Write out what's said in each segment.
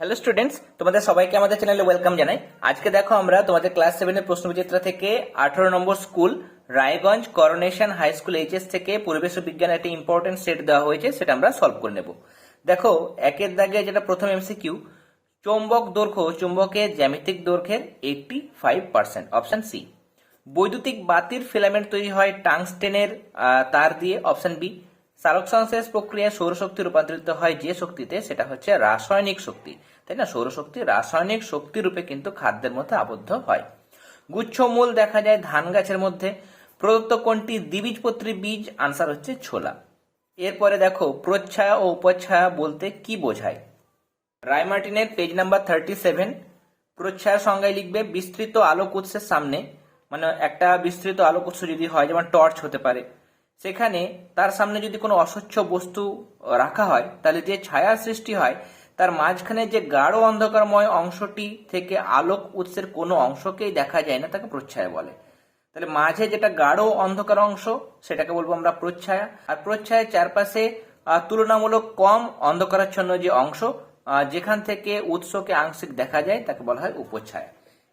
Hello students তোমাদের সবাইকে আমাদের চ্যানেলে ওয়েলকাম জানাই। আজকে দেখো আমরা তোমাদের ক্লাস সেভেনের প্রশ্নবিচিত্র থেকে আঠারো নম্বর school Raiganj coronation high school HS থেকে পরিবেশ ও বিজ্ঞান একটা ইম্পর্টেন্ট সেট দেওয়া হয়েছে, সেটা আমরা সলভ করে নেব। দেখো, একের দাগে যেটা প্রথম এমসিকিউ চৌম্বক দৈর্ঘ্য চুম্বকের জ্যামিতিক দৈর্ঘ্যের eighty five percent option C বৈদ্যুতিক বাতির ফিলামেন্ট তৈরি হয় টাংস্টেনের তার দিয়ে অপশন বি সালোক সংশ্লেষ প্রক্রিয়ায় সৌরশক্তি রূপান্তরিত হয় যে শক্তিতে, সেটা হচ্ছে রাসায়নিক শক্তি। তাই না? সৌরশক্তি রাসায়নিক শক্তি রূপে কিন্তু খাদ্যের মধ্যে আবদ্ধ হয়। গুচ্ছমূল দেখা যায় ধান গাছের মধ্যে। প্রদত্ত কোনটি? দ্বিবীজপত্রী বীজ। আনসার হচ্ছে ছোলা। এরপরে দেখো, প্রচ্ছায়া ও উপচ্ছায়া বলতে কি বোঝায়? রায়মার্টিনের পেজ নাম্বার থার্টি সেভেন। প্রচ্ছায়ার সংজ্ঞায় লিখবে, বিস্তৃত আলোক উৎসের সামনে। মানে একটা বিস্তৃত আলোক উৎস যদি হয়, যেমন টর্চ হতে পারে। সেখানে তার সামনে যদি কোনো অস্বচ্ছ বস্তু রাখা হয়, তাহলে যে ছায়া সৃষ্টি হয়, তার মাঝখানে যে গাঢ় অন্ধকারময় অংশটি থেকে আলোক উৎসের কোনো অংশকেই দেখা যায় না, তাকে প্রচ্ছায়া বলে। তাহলে মাঝে যেটা গাঢ় অন্ধকার অংশ, সেটাকে বলব আমরা প্রচ্ছায়া। আর প্রচ্ছায়ের চারপাশে তুলনামূলক কম অন্ধকারাচ্ছন্ন যে অংশ যেখান থেকে উৎসকে আংশিক দেখা যায়, তাকে বলা হয় উপছায়া।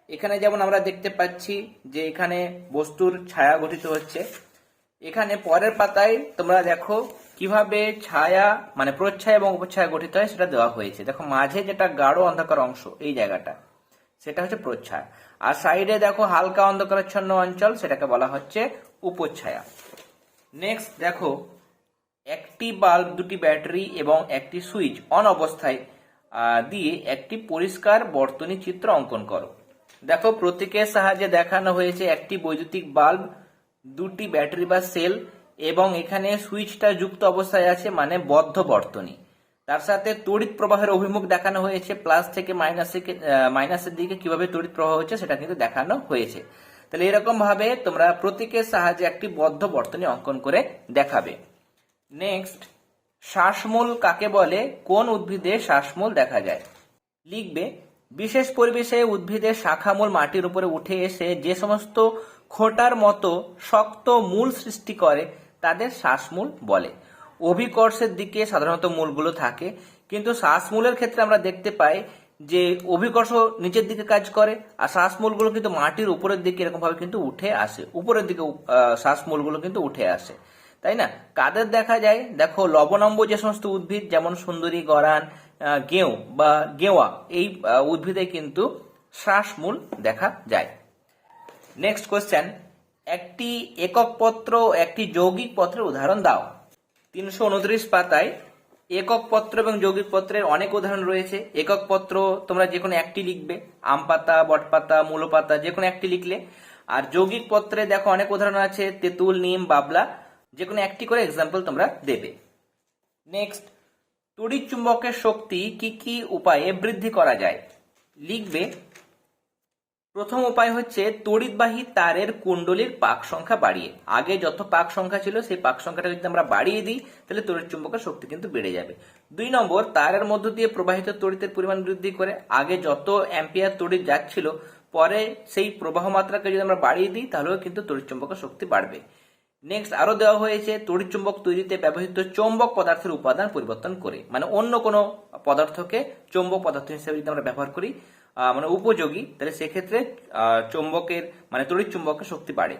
এখানে যেমন আমরা দেখতে পাচ্ছি যে এখানে বস্তুর ছায়া গঠিত হচ্ছে এখানে পরের পাতায় তোমরা দেখো কীভাবে ছায়া মানে প্রচ্ছায়া এবং উপচ্ছায়া গঠিত হয়, সেটা দেওয়া হয়েছে। দেখো, মাঝে যেটা গাঢ় অন্ধকার অংশ, এই জায়গাটা, সেটা হচ্ছে প্রচ্ছায়া। আর সাইডে দেখো হালকা অন্ধকারাচ্ছন্ন অঞ্চল, সেটাকে বলা হচ্ছে উপচ্ছায়া। নেক্সট দেখো, একটি বাল্ব, দুটি ব্যাটারি এবং একটি সুইচ অন অবস্থায় দিয়ে একটি পরিষ্কার বর্তনী চিত্র অঙ্কন করো। দেখো, প্রতীকের সাহায্যে দেখানো হয়েছে একটি বৈদ্যুতিক বাল্ব দুটি ব্যাটারি বা সেল এবং এখানে সুইচটা যুক্ত অবস্থায় আছে মানে বদ্ধ বর্তনী। তার সাথে তড়িৎ প্রবাহের অভিমুখ দেখানো হয়েছে, প্লাস থেকে মাইনাসে মাইনাসের দিকে কীভাবে তড়িৎ প্রবাহ হচ্ছে সেটা কিন্তু দেখানো হয়েছে। তাহলে এরকম ভাবে তোমরা প্রতীকের সাহায্যে একটি বদ্ধ বর্তনী অঙ্কন করে দেখাবে। নেক্সট, শ্বাসমূল কাকে বলে? কোন উদ্ভিদে শ্বাসমূল দেখা যায়? লিখবে, বিশেষ পরিবেশে উদ্ভিদের শাখামূল মাটির উপরে উঠে এসে যে সমস্ত খোঁটার মতো শক্ত মূল সৃষ্টি করে, তাদের শ্বাসমূল বলে। অভিকর্ষের দিকে সাধারণত মূলগুলো থাকে, কিন্তু শ্বাসমূলের ক্ষেত্রে আমরা দেখতে পাই যে অভিকর্ষ নিচের দিকে কাজ করে, আর শ্বাসমূলগুলো কিন্তু মাটির উপরের দিকে এরকম ভাবে কিন্তু উঠে আসে। উপরের দিকে শ্বাসমূলগুলো কিন্তু উঠে আসে। তাই না? কাদের দেখা যায়? দেখো, লবণম্ব যে সমস্ত উদ্ভিদ, যেমন সুন্দরী, গরান গেঁও বা গেওয়া, এই উদ্ভিদে কিন্তু শ্বাসমূল দেখা যায়। নেক্সট কোয়েশ্চেন একটি একক পত্র একটি যৌগিক পত্রের উদাহরণ দাও। তিনশো উনত্রিশ পাতায় একক পত্র এবং যৌগিক পত্রের অনেক উদাহরণ রয়েছে। একক পত্র তোমরা যে কোনো একটি লিখবে। আম পাতা, বট পাতা, মূলো পাতা যে কোনো একটি লিখলে। আর যৌগিক পত্রে দেখো অনেক উদাহরণ আছে, তেঁতুল, নিম, বাবলা যে কোনো একটি করে এক্সাম্পল তোমরা দেবে। নেক্সট তড়িৎ চুম্বকের শক্তি কি কি উপায়ে বৃদ্ধি করা যায়? লিখবে প্রথম উপায় হচ্ছে তড়িৎবাহী তারের কুণ্ডলীর পাক সংখ্যা বাড়িয়ে। আগে যত পাক সংখ্যা ছিল, সেই পাক সংখ্যাটা যদি আমরা বাড়িয়ে দিই, তাহলে তড়িৎ চুম্বকের শক্তি কিন্তু বেড়ে যাবে। দুই নম্বর, তারের মধ্য দিয়ে প্রবাহিত তড়িতের পরিমাণ বৃদ্ধি করে। আগে যত অ্যাম্পিয়ার তড়িৎ যাচ্ছিল, পরে সেই প্রবাহ মাত্রাকে যদি আমরা বাড়িয়ে দিই, তাহলেও কিন্তু তড়িৎ চুম্বকের শক্তি বাড়বে। নেক্সট আরও দেওয়া হয়েছে তড়িৎ চুম্বক তৈরিতে ব্যবহৃত চৌম্বক পদার্থের উপাদান পরিবর্তন করে। মানে অন্য কোনো পদার্থকে চৌম্বক পদার্থ হিসেবে যদি আমরা ব্যবহার করি মানে উপযোগী, তাহলে সেক্ষেত্রে চৌম্বকের মানে তড়িৎ চুম্বকের শক্তি বাড়ে।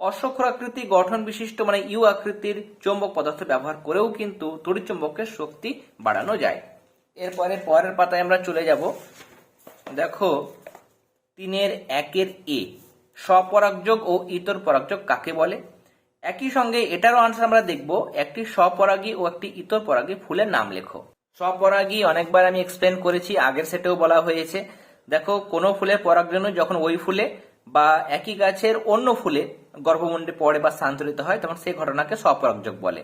অশ্বক্ষরাকৃতি গঠন বিশিষ্ট মানে ইউ আকৃতির চুম্বক পদার্থ ব্যবহার করেও কিন্তু তড়িৎ চুম্বকের শক্তি বাড়ানো যায়। এরপরে পরের পাতায় আমরা চলে যাব। দেখো, তিনের একের এ, স্বপরাগযোগ ও ইতর পরাগযোগ কাকে বলে? একই সঙ্গে এটারও আনসার আমরা দেখব, একটি স্বপরাগী ও একটি ইতর পরাগী ফুলের নাম লেখো। স্বপরাগী অনেকবার আমি এক্সপ্লেন করেছি, আগের সেটেও বলা হয়েছে। দেখো, কোনো ফুলের পরাগরেণু যখন ওই ফুলে বা একই গাছের অন্য ফুলে গর্ভমুণ্ডে পড়ে বা স্থানান্তরিত হয়, তখন সেই ঘটনাকে স্বপরাগযোগ বলে।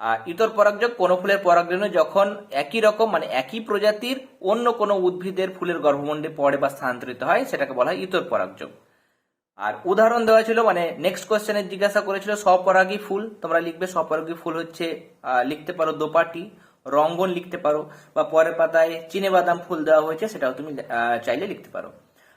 আর ইতর পরাগযোগ, কোনো ফুলের পরাগরেণু যখন একই রকম মানে একই প্রজাতির অন্য কোনো উদ্ভিদের ফুলের গর্ভমণ্ডে পড়ে বা স্থানান্তরিত হয়, সেটাকে বলা হয় ইতর পরাগযোগ। আর উদাহরণ দেওয়া ছিল মানে নেক্সট কোয়েশ্চেনে জিজ্ঞাসা করেছিল, স্বপরাগী ফুল, তোমরা লিখবে, স্বপরাগী ফুল হচ্ছে লিখতে পারো দোপাটি। রঙ্গন লিখতে পারো বা পরের পাতায় চিনে বাদাম ফুল দেওয়া হয়েছে সেটাও তুমি চাইলে লিখতে পারো।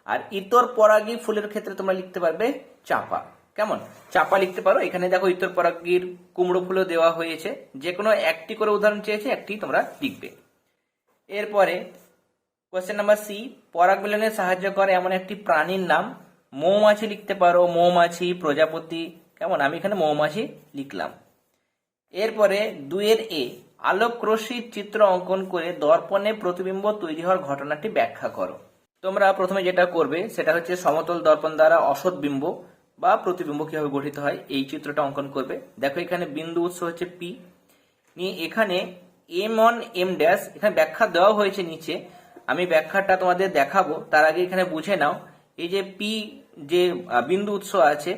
আর ইতর পরাগী ফুলের ক্ষেত্রে তোমরা লিখতে পারবে চাপা। কেমন? চাপা লিখতে পারো। এখানে দেখো ইতর পরাগীর কুমড়ো ফুলও দেওয়া হয়েছে। যে কোনো একটি করে উদাহরণ চেয়েছে, একটি তোমরা লিখবে। এরপরে কোয়েশ্চেন নাম্বার সি পরাগ মিলনে সাহায্য করে এমন একটি প্রাণীর নাম। মৌমাছি লিখতে পারো। মৌমাছি, প্রজাপতি। কেমন? আমি এখানে মৌমাছি লিখলাম। এরপরে দুয়ের এ আলোক রশ্মির চিত্র অঙ্কন করে দর্পণে প্রতিবিম্ব তৈরি হওয়ার ঘটনাটি ব্যাখ্যা করো। তোমরা প্রথমে যেটা করবে, সেটা হচ্ছে সমতল দর্পণ দ্বারা অসৎ বিম্ব বা প্রতিবিম্ব কীভাবে গঠিত হয়, এই চিত্রটা অঙ্কন করবে। দেখো এখানে বিন্দু উৎস হচ্ছে পি নিয়ে এখানে এম অন এম ড্যাশ এখানে ব্যাখ্যা দেওয়া হয়েছে নিচে। আমি ব্যাখ্যাটা তোমাদের দেখাবো, তার আগে এখানে বুঝে নাও, এই যে পি যে বিন্দু উৎস আছে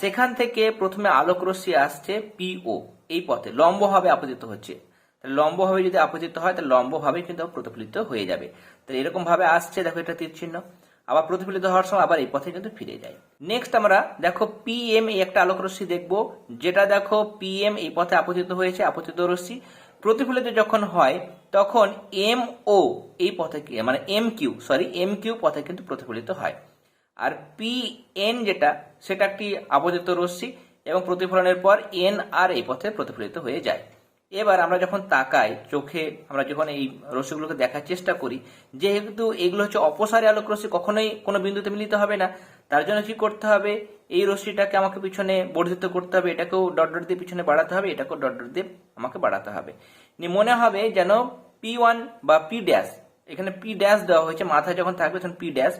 সেখান থেকে প্রথমে আলোক রশ্মি আসছে পিও এই পথে লম্বভাবে আপতিত হচ্ছে। তাহলে লম্বভাবে যদি আপতিত হয়, তাহলে লম্বভাবে কিন্তু প্রতিফলিত হয়ে যাবে। তাহলে এরকম ভাবে আসছে, দেখো এটা তীর চিহ্ন আবার প্রতিফলিত হওয়ার সময় আবার এই পথে কিন্তু ফিরে যায়। নেক্সট আমরা দেখো পিএম এই একটা আলোক রশ্মি দেখব, যেটা দেখো পিএম এই পথে আপতিত হয়েছে আপতিত রশ্মি। প্রতিফলিত যখন হয়, তখন এম ও এই পথে মানে M Q sorry M Q পথে কিন্তু প্রতিফলিত হয়। আর পি এন যেটা, সেটা একটি আপতিত রশ্মি। এবং প্রতিফলনের পর এন আর এই পথে প্রতিফলিত হয়ে যায়। এবার আমরা যখন তাকাই, চোখে আমরা যখন এই রশ্মিগুলোকে দেখার চেষ্টা করি, যেহেতু এগুলো হচ্ছে অপসারী আলোক রশ্মি, কখনোই কোনো বিন্দুতে মিলিত হবে না। তার জন্য কি করতে হবে? এই রশ্মিটাকে আমাকে পিছনে বর্ধিত করতে হবে, এটাকেও ডট ডট দিয়ে পিছনে বাড়াতে হবে, এটাকেও ডট ডট দিয়ে আমাকে বাড়াতে হবে। মনে হবে যেন পি ওয়ান বা পি ড্যাশ এখানে পি ড্যাশ দেওয়া হয়েছে, মাথায় যখন থাকবে তখন পি ড্যাশ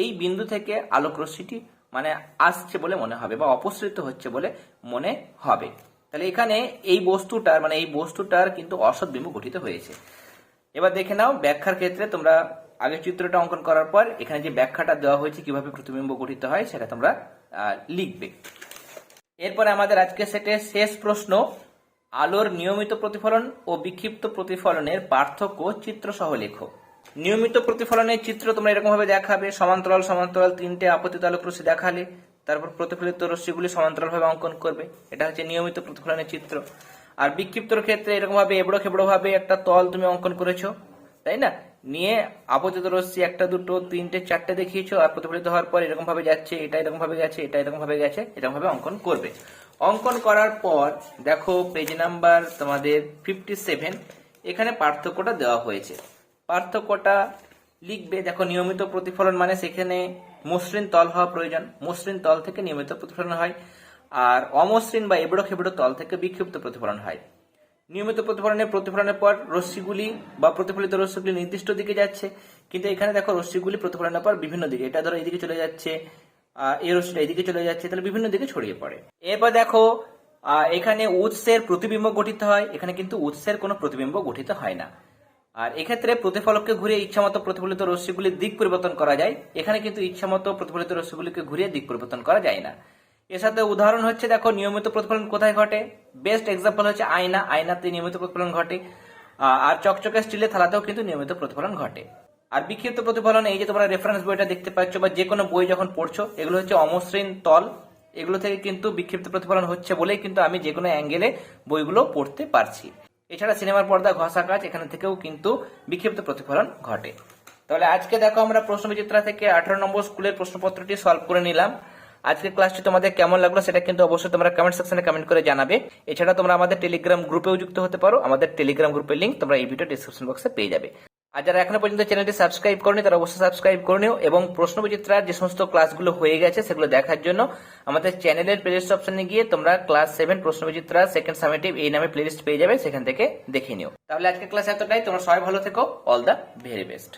এই বিন্দু থেকে আলোক রশ্মিটি মানে আসছে বলে মনে হবে বা অপসৃত হচ্ছে বলে মনে হবে। তাহলে এখানে এই বস্তুটার মানে এই বস্তুটার কিন্তু অসৎ গঠিত হয়েছে। এবার দেখে নাও ব্যাখ্যার ক্ষেত্রে তোমরা আগে চিত্রটা অঙ্কন করার পর এখানে যে ব্যাখ্যাটা দেওয়া হয়েছে, কীভাবে প্রতিবিম্ব গঠিত হয় সেটা তোমরা লিখবে। এরপরে আমাদের আজকে সেটের শেষ প্রশ্ন, আলোর নিয়মিত প্রতিফলন ও বিক্ষিপ্ত প্রতিফলনের পার্থক্য চিত্র সহ লেখো। নিয়মিত প্রতিফলনের চিত্র তোমরা এরকম ভাবে দেখাবে, সমান্তরাল সমান্তরাল তিনটে আপতিত আলোক রশ্মি দেখালে, তারপর প্রতিফলিত রশ্মিগুলি সমান্তরাল ভাবে অঙ্কন করবে। এটা হচ্ছে নিয়মিত প্রতিফলনের চিত্র। আর বিক্ষিপ্তর ক্ষেত্রে এরকম ভাবে এবড়ো খেবড়ো ভাবে একটা তল তুমি অঙ্কন করেছ, তাই না? নিয়ে আপতিত রশ্মি একটা, দুটো, তিনটে, চারটে দেখিয়েছো আর প্রতিফলিত হওয়ার পর এরকম ভাবে যাচ্ছে, এটা এরকম ভাবে গেছে, এটা এরকম ভাবে গেছে এরকম ভাবে অঙ্কন করবে। অঙ্কন করার পর দেখো পেজ নাম্বার তোমাদের ফিফটি সেভেন এখানে পার্থক্যটা দেওয়া হয়েছে। পার্থক্যটা লিখবে, দেখো নিয়মিত প্রতিফলন মানে সেখানে মসৃণ তল হওয়া প্রয়োজন। মসৃণ তল থেকে নিয়মিত প্রতিফলন হয় আর অমসৃণ বা এবড়ো খেবড়ো তল থেকে বিক্ষিপ্ত প্রতিফলন হয়। নিয়মিত প্রতিফলনের প্রতিফলনের পর রশ্মিগুলি বা প্রতিফলিত রশ্মিগুলি নির্দিষ্ট দিকে যাচ্ছে, কিন্তু এখানে দেখো রশ্মিগুলি প্রতিফলনের পর বিভিন্ন দিকে। এটা ধরো এইদিকে চলে যাচ্ছে এই রশ্মিটা এইদিকে চলে যাচ্ছে, তাহলে বিভিন্ন দিকে ছড়িয়ে পড়ে। এরপর দেখো এখানে উৎসের প্রতিবিম্ব গঠিত হয়। এখানে কিন্তু উৎসের কোনো প্রতিবিম্ব গঠিত হয় না। আর এক্ষেত্রে প্রতিফলককে ঘুরিয়ে ইচ্ছামতো প্রতিফলিত রশ্মিগুলির দিক পরিবর্তন করা যায়। এখানে কিন্তু ইচ্ছামতো প্রতিফলিত রশ্মিগুলিকে ঘুরিয়ে দিক পরিবর্তন করা যায় না। এর সাথে উদাহরণ হচ্ছে, দেখো, নিয়মিত প্রতিফলন কোথায় ঘটে? বেস্ট এক্সাম্পল হচ্ছে আয়না। আয়নাতে নিয়মিত প্রতিফলন ঘটে। আর চকচকে স্টিলের থালাতেও কিন্তু নিয়মিত প্রতিফলন ঘটে। আর বিক্ষিপ্ত প্রতিফলন, এই যে তোমরা রেফারেন্স বইটা দেখতে পাচ্ছ বা যে কোনো বই যখন পড়ছো, এগুলো হচ্ছে অমসৃণ তল। এগুলো থেকে কিন্তু বিক্ষিপ্ত প্রতিফলন হচ্ছে বলেই কিন্তু আমি যে কোনো অ্যাঙ্গেলে বইগুলো পড়তে পারছি। এছাড়া সিনেমার পর্দা, ঘষা কাজ এখানে থেকেও কিন্তু বিক্ষিপ্ত প্রতিফলন ঘটে। তাহলে আজকে দেখো আমরা প্রশ্ন বিচিত্রা থেকে আঠারো নম্বর স্কুলের প্রশ্নপত্রটি সলভ করে নিলাম। আজকের ক্লাসটি তোমাদের কেমন লাগল সেটা কিন্তু অবশ্যই তোমরা কমেন্ট সেকশনে কমেন্ট করে জানাবে। এছাড়া তোমরা আমাদের টেলিগ্রাম গ্রুপেও যুক্ত হতে পারো। আমাদের টেলিগ্রাম গ্রুপের লিঙ্ক তোমরা এই ভিডিও ডিসক্রিপশন বক্সে পেয়ে যাবে। আর যারা এখনও পর্যন্ত চ্যানেলটি সাবস্ক্রাইব করেনি, তারা অবশ্যই সাবস্ক্রাইব করে নিও এবং প্রশ্নবিচিত্রার যে সমস্ত ক্লাসগুলো হয়ে গেছে, সেগুলো দেখার জন্য আমাদের চ্যানেলের প্লেলিস্ট অপশনে গিয়ে তোমরা ক্লাস সেভেন প্রশ্নবিচিত্রা সেকেন্ড সামেটিভ এই নামে প্লেলিস্ট পেয়ে যাবে, সেখান থেকে দেখে নিও। তাহলে আজকে ক্লাস এতটাই। তোমরা সবাই ভালো থেকো। All the very best